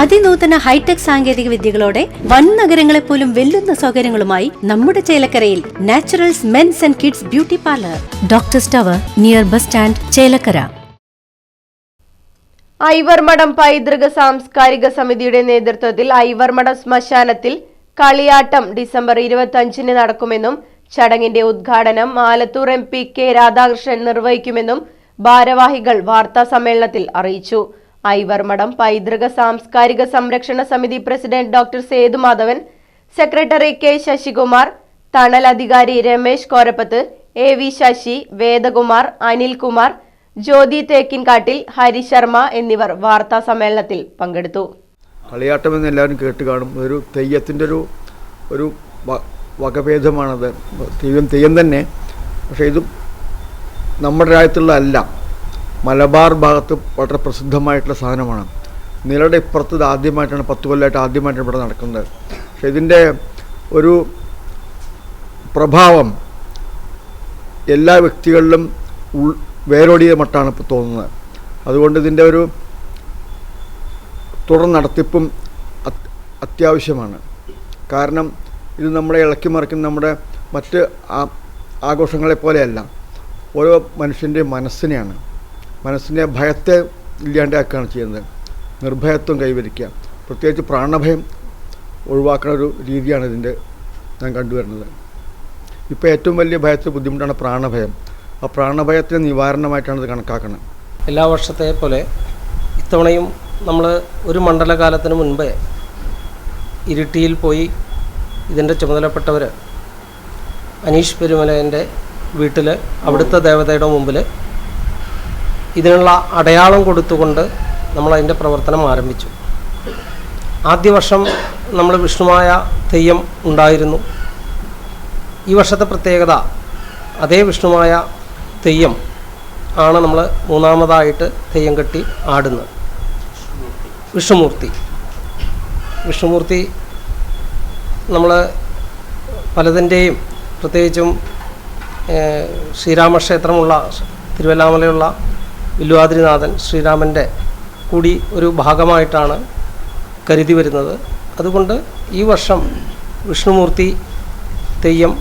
അതിനൂതന hi tech സാങ്കേതിക വിദ്യകളോടെ വൻ നഗരങ്ങളെ പോലും വെല്ലുന്ന സൗകര്യങ്ങളുമായി നമ്മുടെ ചേലക്കരയിൽ naturals men's and kids beauty parlour. Doctor സ്റ്റവർ near bus stand Chelakkara. Ivarmadom പൈതൃക സാംസ്കാരിക സമിതിയുടെ നേതൃത്വത്തിൽ ഐവർമഠം ശ്മശാനത്തിൽ കളിയാട്ടം ഡിസംബർ ഇരുപത്തിയഞ്ചിന് നടക്കുമെന്നും ചടങ്ങിന്റെ ഉദ്ഘാടനം Alathur M P K Radhakrishnan നിർവഹിക്കുമെന്നും ഭാരവാഹികൾ വാർത്താ സമ്മേളനത്തിൽ അറിയിച്ചു. ഐവർമഠം പൈതൃക സാംസ്കാരിക സംരക്ഷണ സമിതി president doctor Sethumadhavan secretary K Sasikumar തണൽ അധികാരി രമേശ് കോരപ്പത്ത് എ വി ശശി വേദകുമാർ അനിൽകുമാർ ജ്യോതി തേക്കിൻകാട്ടിൽ ഹരി ശർമ്മ എന്നിവർ വാർത്താ സമ്മേളനത്തിൽ പങ്കെടുത്തു. കളിയാട്ടം എന്ന് എല്ലാവരും കേട്ട് കാണും. ഒരു തെയ്യത്തിന്റെ ഒരു ഒരു വകഭേദമാണത് തെയ്യം തെയ്യം തന്നെ. പക്ഷേ ഇത് നമ്മുടെ രാജ്യത്തുള്ള അല്ല മലബാർ ഭാഗത്ത് വളരെ പ്രസിദ്ധമായിട്ടുള്ള സാധനമാണ്. നിലയുടെ ഇപ്പുറത്ത് ആദ്യമായിട്ടാണ് പത്ത് കൊല്ലമായിട്ട് ആദ്യമായിട്ടാണ് ഇവിടെ നടക്കുന്നത്. പക്ഷേ ഇതിന്റെ ഒരു പ്രഭാവം എല്ലാ വ്യക്തികളിലും ഉൾ വേരോടിയ മട്ടാണ് ഇപ്പോൾ തോന്നുന്നത്. അതുകൊണ്ട് ഇതിന്റെ ഒരു തുടർ നടത്തിപ്പും അത്യാവശ്യമാണ്. കാരണം ഇത് നമ്മളെ ഇളക്കി മറിക്കുന്ന നമ്മുടെ മറ്റ് ആഘോഷങ്ങളെ പോലെയല്ല. ഓരോ മനുഷ്യന്റെയും മനസ്സിനെയാണ്. മനസ്സിനെ ഭയത്തെ ഇല്ലാണ്ടാക്കുകയാണ് ചെയ്യുന്നത്. നിർഭയത്വം കൈവരിക്കുക. പ്രത്യേകിച്ച് പ്രാണഭയം ഒഴിവാക്കുന്ന ഒരു രീതിയാണ് ഇതിന്റെ ഞാൻ കണ്ടുവരുന്നത്. ഇപ്പോൾ ഏറ്റവും വലിയ ഭയത്തെ ബുദ്ധിമുട്ടാണ് പ്രാണഭയം. ആ പ്രാണഭയത്തിന് നിവാരണമായിട്ടാണ് ഇത് കണക്കാക്കുന്നത് എല്ലാ വർഷത്തെ പോലെ ഇത്തവണയും നമ്മൾ ഒരു മണ്ഡലകാലത്തിന് മുൻപേ ഇരിട്ടിയിൽ പോയി ഇതിന്റെ ചുമതലപ്പെട്ടവർ അനീഷ് പെരുമലേന്റെ വീട്ടിൽ അവിടുത്തെ ദേവതയുടെ മുമ്പിൽ ഇതിനുള്ള അടയാളം കൊടുത്തുകൊണ്ട് നമ്മൾ അതിന്റെ പ്രവർത്തനം ആരംഭിച്ചു. ആദ്യ വർഷം നമ്മൾ വിഷ്ണുമായ തെയ്യം ഉണ്ടായിരുന്നു. ഈ വർഷത്തെ പ്രത്യേകത അതേ വിഷ്ണുമായ തെയ്യം ആണ് നമ്മൾ മൂന്നാമതായിട്ട് തെയ്യം കെട്ടി ആടുന്നത്. വിഷ്ണുമൂർത്തി. വിഷ്ണുമൂർത്തി നമ്മൾ പലതിന്റെയും പ്രത്യേകിച്ചും ശ്രീരാമക്ഷേത്രമുള്ള തിരുവല്ലാമലയുള്ള വില്ലുവാതിരിനാഥൻ ശ്രീരാമന്റെ കൂടി ഒരു ഭാഗമായിട്ടാണ് കരുതി വരുന്നത്. അതുകൊണ്ട് ഈ വർഷം വിഷ്ണുമൂർത്തി തെയ്യം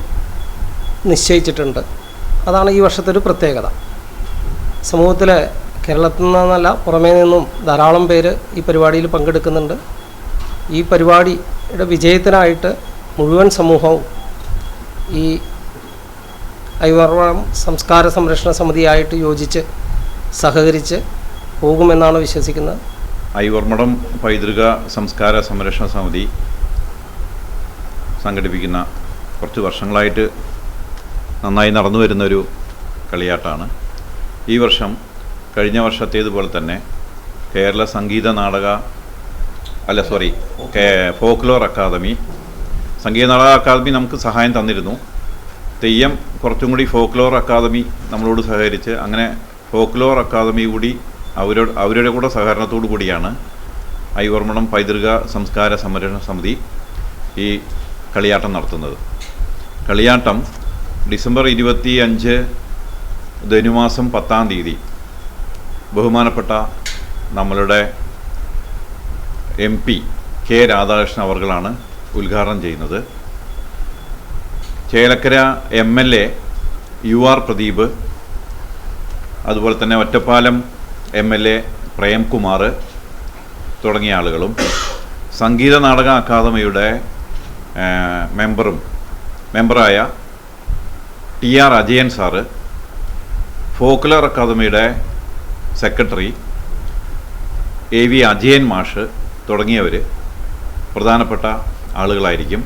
നിശ്ചയിച്ചിട്ടുണ്ട്. അതാണ് ഈ വർഷത്തെ ഒരു പ്രത്യേകത. സമൂഹത്തിൽ കേരളത്തിൽ നിന്നല്ല പുറമേ നിന്നും ധാരാളം പേര് ഈ പരിപാടിയിൽ പങ്കെടുക്കുന്നുണ്ട്. ഈ പരിപാടിയുടെ വിജയത്തിനായിട്ട് മുഴുവൻ സമൂഹവും ഈ ഐവർവം സംസ്കാര സംരക്ഷണ സമിതിയായിട്ട് യോജിച്ച് സഹകരിച്ച് പോകുമെന്നാണ് വിശ്വസിക്കുന്നത്. ഐവർമഠം പൈതൃക സംസ്കാര സംരക്ഷണ സമിതി സംഘടിപ്പിക്കുന്ന കുറച്ച് വർഷങ്ങളായിട്ട് നന്നായി നടന്നു വരുന്നൊരു കളിയാട്ടാണ്. ഈ വർഷം കഴിഞ്ഞ വർഷത്തേതുപോലെ തന്നെ കേരള സംഗീത നാടക അല്ല sorry folklore academy Sangeetha Nataka academy നമുക്ക് സഹായം തന്നിരുന്നു. തെയ്യം കുറച്ചും കൂടി ഫോക്ലോർ അക്കാദമി നമ്മളോട് സഹകരിച്ച് അങ്ങനെ ഫോക്ലോർ അക്കാദമി കൂടി അവരോട് അവരുടെ കൂടെ സഹകരണത്തോടു കൂടിയാണ് ഐവർമണം പൈതൃക സംസ്കാര സംരക്ഷണ സമിതി ഈ കളിയാട്ടം നടത്തുന്നത്. കളിയാട്ടം ഡിസംബർ ഇരുപത്തി അഞ്ച് ധനുമാസം പത്താം തീയതി ബഹുമാനപ്പെട്ട നമ്മളുടെ എം പി കെ രാധാകൃഷ്ണൻ അവർകളാണ് ഉദ്ഘാടനം ചെയ്യുന്നത്. Chelakkara M L A U R Pradeep അതുപോലെ തന്നെ Ottapalam M L A Premkumar തുടങ്ങിയ ആളുകളും സംഗീത നാടക അക്കാദമിയുടെ മെമ്പറും മെമ്പറായ T R Ajayan sir folklore അക്കാദമിയുടെ സെക്രട്ടറി എ വി അജയൻ മാഷ് തുടങ്ങിയവർ പ്രധാനപ്പെട്ട ആളുകളായിരിക്കും.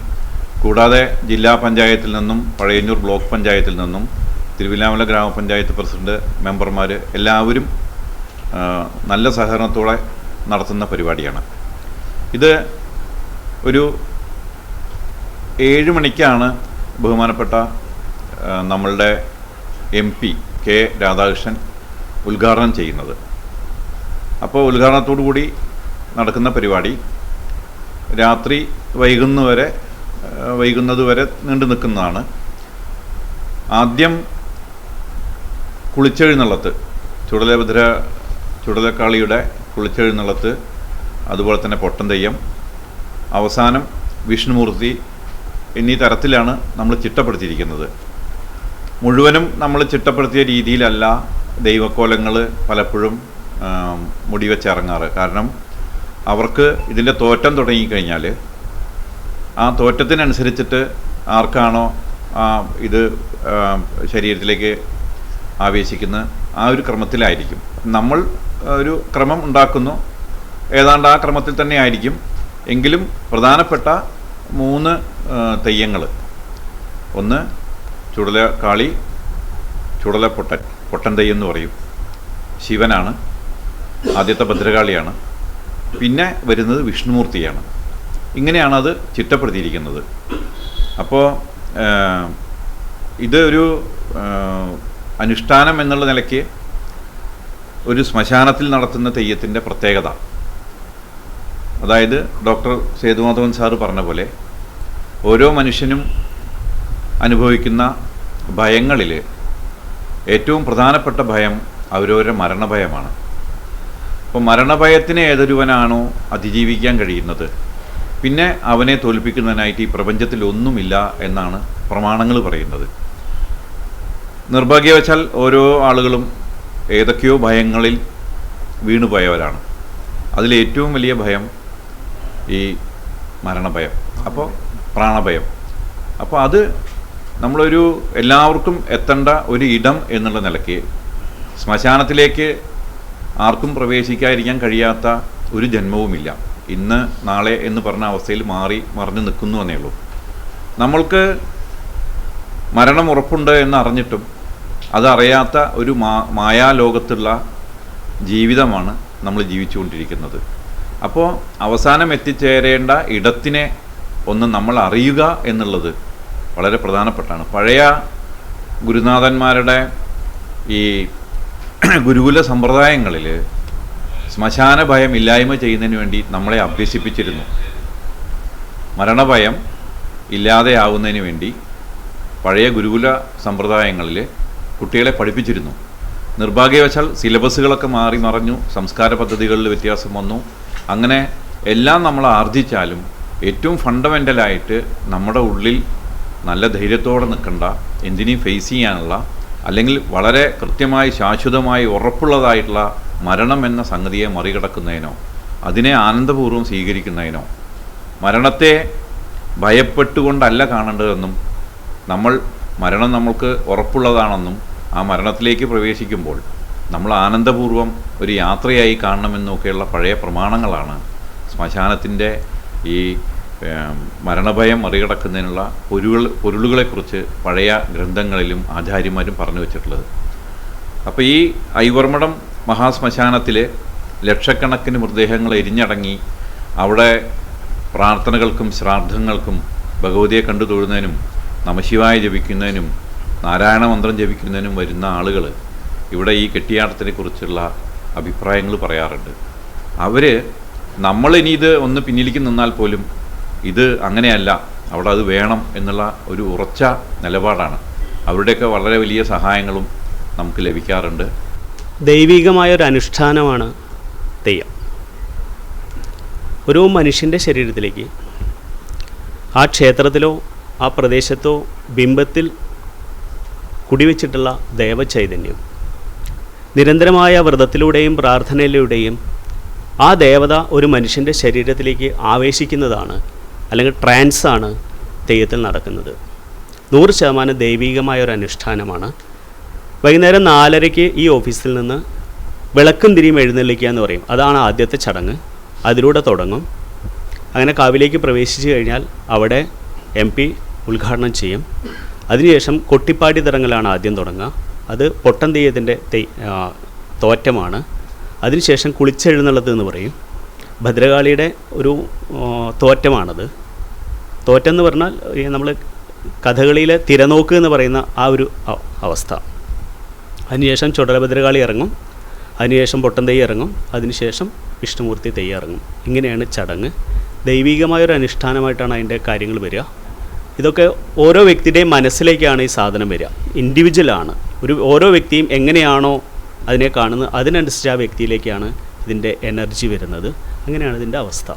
കൂടാതെ ജില്ലാ പഞ്ചായത്തിൽ നിന്നും പഴയന്നൂർ ബ്ലോക്ക് പഞ്ചായത്തിൽ നിന്നും തിരുവില്ലാമല ഗ്രാമപഞ്ചായത്ത് പ്രസിഡന്റ് മെമ്പർമാർ എല്ലാവരും നല്ല സഹകരണത്തോടെ നടത്തുന്ന പരിപാടിയാണ്. ഇത് ഒരു ഏഴ് മണിക്കാണ് ബഹുമാനപ്പെട്ട നമ്മളുടെ എം പി കെ രാധാകൃഷ്ണൻ ഉദ്ഘാടനം ചെയ്യുന്നത്. അപ്പോൾ ഉദ്ഘാടനത്തോടു കൂടി നടക്കുന്ന പരിപാടി രാത്രി വൈകുന്നവരെ വൈകുന്നത് വരെ നീണ്ടു നിൽക്കുന്നതാണ്. ആദ്യം കുളിച്ചെഴുന്നള്ളത്ത്. ചുടലഭദ്ര ചുടലക്കാളിയുടെ കുളിച്ചെഴുന്നള്ളത്ത് അതുപോലെ തന്നെ പൊട്ടൻ തെയ്യം അവസാനം വിഷ്ണുമൂർത്തി എന്നീ തരത്തിലാണ് നമ്മൾ ചിട്ടപ്പെടുത്തിയിരിക്കുന്നത്. മുഴുവനും നമ്മൾ ചിട്ടപ്പെടുത്തിയ രീതിയിലല്ല ദൈവക്കോലങ്ങൾ പലപ്പോഴും മുടിവെച്ചിറങ്ങാറ്. കാരണം അവർക്ക് ഇതിന്റെ തോറ്റം തുടങ്ങിക്കഴിഞ്ഞാൽ ആ തോറ്റത്തിനനുസരിച്ചിട്ട് ആർക്കാണോ ഇത് ശരീരത്തിലേക്ക് ആവേശിക്കുന്ന ആ ഒരു ക്രമത്തിലായിരിക്കും. നമ്മൾ ഒരു ക്രമം ഉണ്ടാക്കുന്നു. ഏതാണ്ട് ആ ക്രമത്തിൽ തന്നെ ആയിരിക്കും. എങ്കിലും പ്രധാനപ്പെട്ട മൂന്ന് തെയ്യങ്ങൾ ഒന്ന് ചുടല കാളി ചുടല പൊട്ടൻ പൊട്ടൻ തെയ്യം എന്ന് പറയും. ശിവനാണ്. ആദ്യത്തെ ഭദ്രകാളിയാണ്. പിന്നെ വരുന്നത് വിഷ്ണുമൂർത്തിയാണ്. ഇങ്ങനെയാണ് അത് ചിട്ടപ്പെടുത്തിയിരിക്കുന്നത്. അപ്പോൾ ഇത് ഒരു അനുഷ്ഠാനം എന്നുള്ള നിലയ്ക്ക് ഒരു ശ്മശാനത്തിൽ നടത്തുന്ന തെയ്യത്തിന്റെ പ്രത്യേകത. അതായത് ഡോക്ടർ സേതുമാധവൻ സാറ് പറഞ്ഞ പോലെ ഓരോ മനുഷ്യനും അനുഭവിക്കുന്ന ഭയങ്ങളിൽ ഏറ്റവും പ്രധാനപ്പെട്ട ഭയം അവരവരുടെ മരണഭയമാണ്. അപ്പോൾ മരണഭയത്തിനെ ഏതൊരുവനാണോ അതിജീവിക്കാൻ കഴിയുന്നത്. പിന്നെ അവനെ തോൽപ്പിക്കുന്നതിനായിട്ട് ഈ പ്രപഞ്ചത്തിൽ ഒന്നുമില്ല എന്നാണ് പ്രമാണങ്ങൾ പറയുന്നത്. നിർഭാഗ്യവശാൽ ഓരോ ആളുകളും ഏതൊക്കെയോ ഭയങ്ങളിൽ വീണുപോയവരാണ്. അതിലേറ്റവും വലിയ ഭയം ഈ മരണഭയം അപ്പോൾ പ്രാണഭയം. അപ്പോൾ അത് നമ്മളൊരു എല്ലാവർക്കും എത്തേണ്ട ഒരു ഇടം എന്നുള്ള നിലയ്ക്ക് ശ്മശാനത്തിലേക്ക് ആർക്കും പ്രവേശിക്കാതിരിക്കാൻ കഴിയാത്ത ഒരു ജന്മവുമില്ല. ഇന്ന് നാളെ എന്ന് പറഞ്ഞ അവസ്ഥയിൽ മാറി മറിഞ്ഞു നിൽക്കുന്നു എന്നേ ഉള്ളൂ. നമ്മൾക്ക് മരണം ഉറപ്പുണ്ട് എന്ന് അറിഞ്ഞിട്ടും അതറിയാത്ത ഒരു മാ മായാലോകത്തുള്ള ജീവിതമാണ് നമ്മൾ ജീവിച്ചുകൊണ്ടിരിക്കുന്നത്. അപ്പോൾ അവസാനം എത്തിച്ചേരേണ്ട ഇടത്തിനെ ഒന്ന് നമ്മൾ അറിയുക എന്നുള്ളത് വളരെ പ്രധാനപ്പെട്ടാണ്. പഴയ ഗുരുനാഥന്മാരുടെ ഈ ഗുരുകുല സമ്പ്രദായങ്ങളിൽ ശ്മശാന ഭയം ഇല്ലായ്മ ചെയ്യുന്നതിന് വേണ്ടി നമ്മളെ അഭ്യസിപ്പിച്ചിരുന്നു. മരണഭയം ഇല്ലാതെയാവുന്നതിന് വേണ്ടി പഴയ ഗുരുകുല സമ്പ്രദായങ്ങളിൽ കുട്ടികളെ പഠിപ്പിച്ചിരുന്നു. നിർഭാഗ്യവശാൽ സിലബസുകളൊക്കെ മാറി മറഞ്ഞു സംസ്കാര പദ്ധതികളിൽ വ്യത്യാസം വന്നു. അങ്ങനെ എല്ലാം നമ്മൾ ആർജിച്ചാലും ഏറ്റവും ഫണ്ടമെന്റലായിട്ട് നമ്മുടെ ഉള്ളിൽ നല്ല ധൈര്യത്തോടെ നിൽക്കേണ്ട എന്തിനേയും ഫേസ് ചെയ്യാനുള്ള അല്ലെങ്കിൽ വളരെ കൃത്യമായി ശാശ്വതമായി ഉറപ്പുള്ളതായിട്ടുള്ള മരണം എന്ന സംഗതിയെ മറികടക്കുന്നതിനോ അതിനെ ആനന്ദപൂർവം സ്വീകരിക്കുന്നതിനോ മരണത്തെ ഭയപ്പെട്ടുകൊണ്ടല്ല കാണേണ്ടതെന്നും നമ്മൾ മരണം നമ്മൾക്ക് ഉറപ്പുള്ളതാണെന്നും ആ മരണത്തിലേക്ക് പ്രവേശിക്കുമ്പോൾ നമ്മൾ ആനന്ദപൂർവം ഒരു യാത്രയായി കാണണമെന്നൊക്കെയുള്ള പഴയ പ്രമാണങ്ങളാണ് ശ്മശാനത്തിന്റെ ഈ മരണഭയം മറികടക്കുന്നതിനുള്ള പൊരുകൾ പൊരുളുകളെക്കുറിച്ച് പഴയ ഗ്രന്ഥങ്ങളിലും ആചാര്യന്മാരും പറഞ്ഞു വെച്ചിട്ടുള്ളത്. അപ്പോൾ ഈ ഐവർമഠം മഹാശ്മശാനത്തിൽ ലക്ഷക്കണക്കിന് മൃതദേഹങ്ങൾ എരിഞ്ഞടങ്ങി അവിടെ പ്രാർത്ഥനകൾക്കും ശ്രാദ്ധങ്ങൾക്കും ഭഗവതിയെ കണ്ടു തൊഴുന്നതിനും നമശിവായ ജപിക്കുന്നതിനും നാരായണ മന്ത്രം ജപിക്കുന്നതിനും വരുന്ന ആളുകൾ ഇവിടെ ഈ കെട്ടിയാട്ടത്തിനെ കുറിച്ചുള്ള അഭിപ്രായങ്ങൾ പറയാറുണ്ട്. അവർ നമ്മളിനി ഇത് ഒന്ന് പിന്നിലേക്ക് നിന്നാൽ പോലും ഇത് അങ്ങനെയല്ല അവിടെ അത് വേണം എന്നുള്ള ഒരു ഉറച്ച നിലപാടാണ്. അവരുടെയൊക്കെ വളരെ വലിയ സഹായങ്ങളും നമുക്ക് ലഭിക്കാറുണ്ട്. ദൈവികമായ ഒരു അനുഷ്ഠാനമാണ് തെയ്യം. ഒരു മനുഷ്യന്റെ ശരീരത്തിലേക്ക് ആ ക്ഷേത്രത്തിലോ ആ പ്രദേശത്തോ ബിംബത്തിൽ കുടിവെച്ചിട്ടുള്ള ദേവചൈതന്യം. നിരന്തരമായ വ്രതത്തിലൂടെയും പ്രാർത്ഥനയിലൂടെയും ആ ദേവത ഒരു മനുഷ്യന്റെ ശരീരത്തിലേക്ക് ആവേശിക്കുന്നതാണ് അല്ലെങ്കിൽ ട്രാൻസാണ് തെയ്യത്തിൽ നടക്കുന്നത്. നൂറ് ശതമാനം ദൈവീകമായ ഒരു അനുഷ്ഠാനമാണ്. വൈകുന്നേരം നാലരയ്ക്ക് ഈ ഓഫീസിൽ നിന്ന് വിളക്കും തിരിയും എഴുന്നള്ളിക്കുക എന്ന് പറയും. അതാണ് ആദ്യത്തെ ചടങ്ങ്. അതിലൂടെ തുടങ്ങും. അങ്ങനെ കാവിലേക്ക് പ്രവേശിച്ചു കഴിഞ്ഞാൽ അവിടെ എം ഉദ്ഘാടനം ചെയ്യും. അതിനുശേഷം കൊട്ടിപ്പാടി തിറങ്ങലാണ് ആദ്യം തുടങ്ങുക. അത് പൊട്ടൻ തെയ്യത്തിന്റെ തെയ് തോറ്റമാണ്. അതിനുശേഷം കുളിച്ചെഴുന്നള്ളത്ത് എന്ന് പറയും. ഭദ്രകാളിയുടെ ഒരു തോറ്റമാണത്. തോറ്റെന്ന് പറഞ്ഞാൽ നമ്മൾ കഥകളിയിലെ തിരനോക്ക് എന്ന് പറയുന്ന ആ ഒരു അവസ്ഥ. അതിനുശേഷം ചുടലഭദ്രകാളി ഇറങ്ങും. അതിനുശേഷം പൊട്ടൻ തെയ്യം ഇറങ്ങും. അതിനുശേഷം വിഷ്ണുമൂർത്തി തെയ്യം ഇറങ്ങും. ഇങ്ങനെയാണ് ചടങ്ങ്. ദൈവികമായൊരു അനുഷ്ഠാനമായിട്ടാണ് അതിന്റെ കാര്യങ്ങൾ വരിക. ഇതൊക്കെ ഓരോ വ്യക്തിയുടെയും മനസ്സിലേക്കാണ് ഈ സാധനം വരിക. ഇൻഡിവിജ്വലാണ് ഒരു ഓരോ വ്യക്തിയും എങ്ങനെയാണോ അതിനെ കാണുന്നത് അതിനനുസരിച്ച് ആ വ്യക്തിയിലേക്കാണ് ഇതിന്റെ എനർജി വരുന്നത്. അങ്ങനെയാണ് ഇതിന്റെ അവസ്ഥ.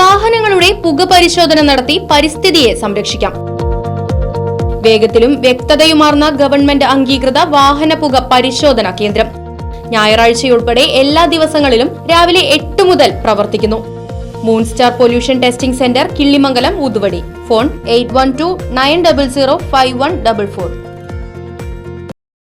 വാഹനങ്ങളുടെ പുക പരിശോധന നടത്തി പരിസ്ഥിതിയെ സംരക്ഷിക്കാം. വേഗത്തിലും വ്യക്തതയുമാർന്ന ഗവൺമെന്റ് അംഗീകൃത വാഹന പുക പരിശോധന കേന്ദ്രം. ഞായറാഴ്ചയുൾപ്പെടെ എല്ലാ ദിവസങ്ങളിലും രാവിലെ എട്ട് മുതൽ പ്രവർത്തിക്കുന്നു. Moonstar pollution testing centre Killimangalam ഊതുവടി phone eight one two nine double zero five one double four